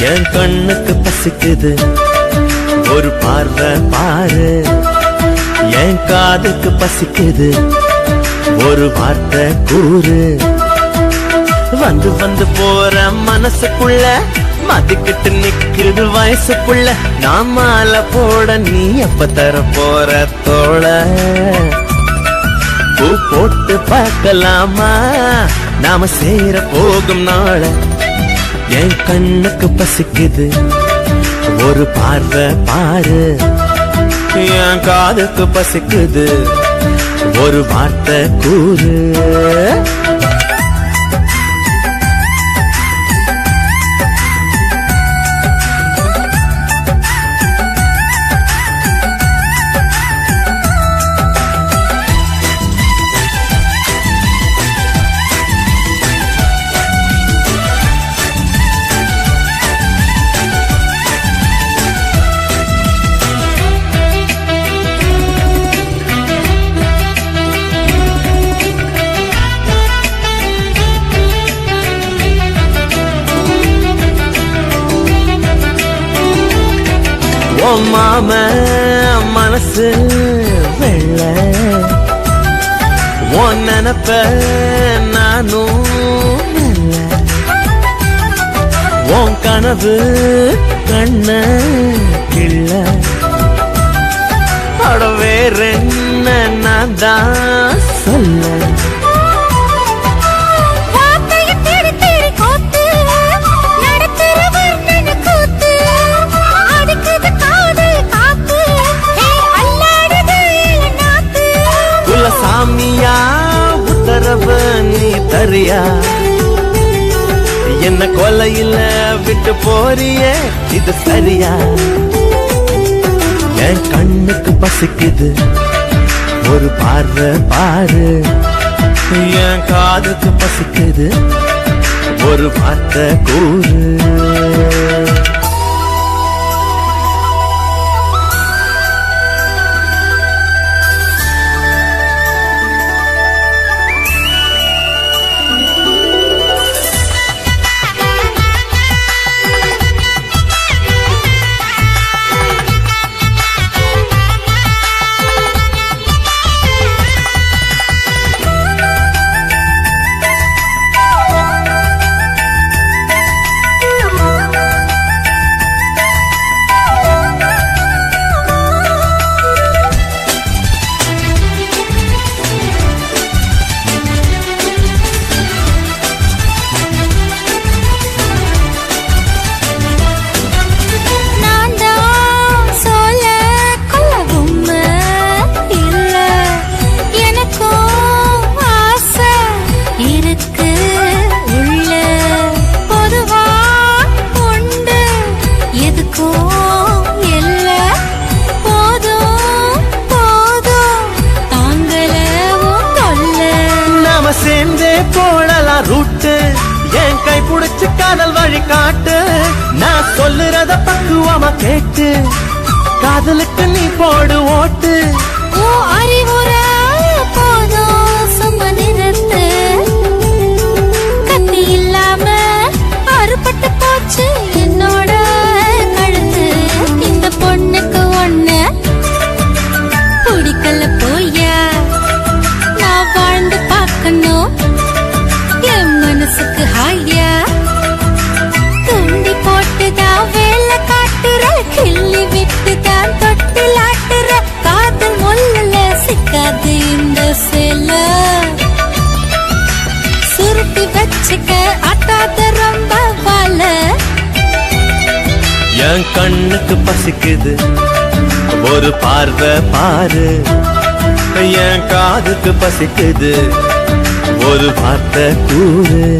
என் கண்ணுக்கு பசிக்குது. ஒரு பார்வை பாரு. என் காதுக்கு பசிக்குது. ஒரு வார்த்தை கூறு. வந்து வந்து போற மனசுக்குள்ள மதிக்கிட்டு நிக்கிறது வயசுக்குள்ள. நான் மாலை போட நீ எப்ப தர போற தோழ? பூ போட்டு பார்க்கலாமா? நாம சேர போகும் நாள. என் கண்ணுக்கு பசிக்குது. ஒரு பார்வை பாரு. என் காதுக்கு பசிக்குது. ஒரு வார்த்தை கூறு. ஓ மனசு வெள்ள ஓ நினப்ப நானும் உன் கனவு கண்ண கிள்ள. அட வேற என்ன நான் தான் சொல்ல. விட்டு போறியே இது சரியா? என் கண்ணுக்கு பசிக்குது. ஒரு பார்வை பாரு. என் காதுக்கு பசிக்குது. ஒரு வார்த்தை கூறு. சொல்லுறத பக்குவமா கேட்டு காதலுக்கு நீ போடு ஓட்டு. வச்சுக்க ஆட்டாத ரொம்ப வாழ என் கண்ணுக்கு பசிக்குது. ஒரு பார்வை பாரு. என் காதுக்கு பசிக்குது. ஒரு வார்த்தை கூறு.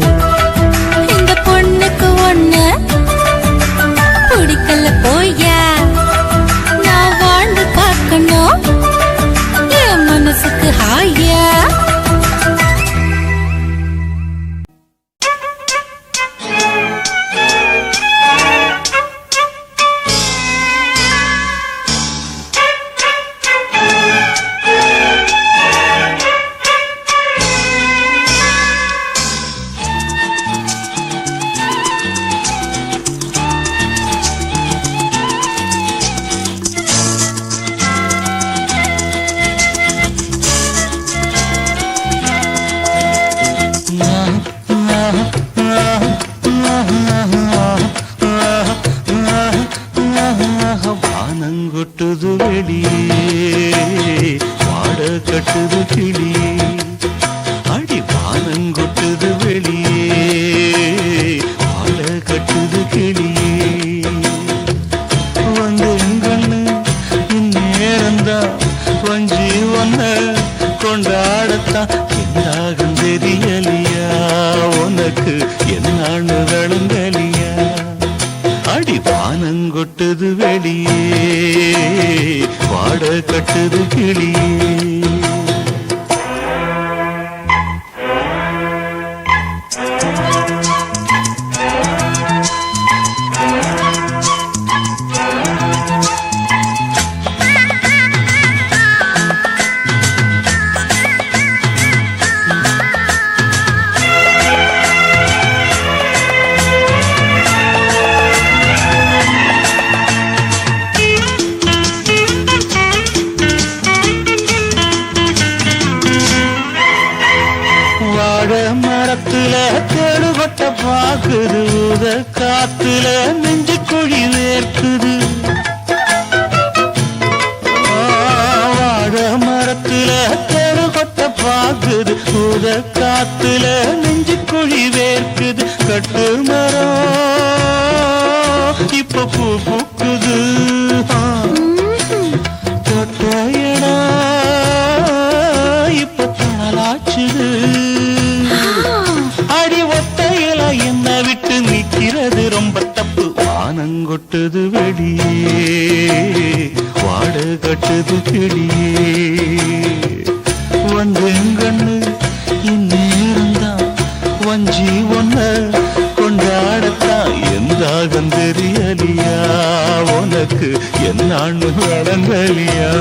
கட்டுது கிளியே. வந்து கண்ணு இந்நேரம்தான் வஞ்சி ஒன்ன கொண்டாடத்தான். என்னாகும் தெரியலையா? உனக்கு என்னாண்டு விளங்கலியா? அடி பானங்கொட்டுது வெளியே. பாட கட்டுது கிளியே. மர மரத்துல தெருவட்ட பாக்குது உத காத்துல நெஞ்சு குழி வேர்க்குது. வாழ மரத்துல தெருவட்ட பாக்குது உத காத்துல நெஞ்சு குழி வேர்க்குது. கட்டு மரம் இப்ப பூ கட்டுது வெளியே வாட கட்டுது கிளியே வந்தெங்கண்ணு இந்நேரம்தான் வஞ்சி ஒன்ன கொண்டாடத்தான். எந்தாகம் தெரியலியா? உனக்கு என்னான்னு அடங்கலியா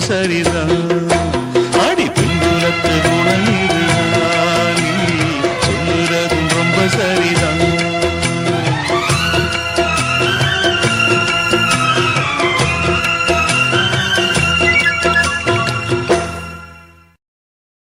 సరిదా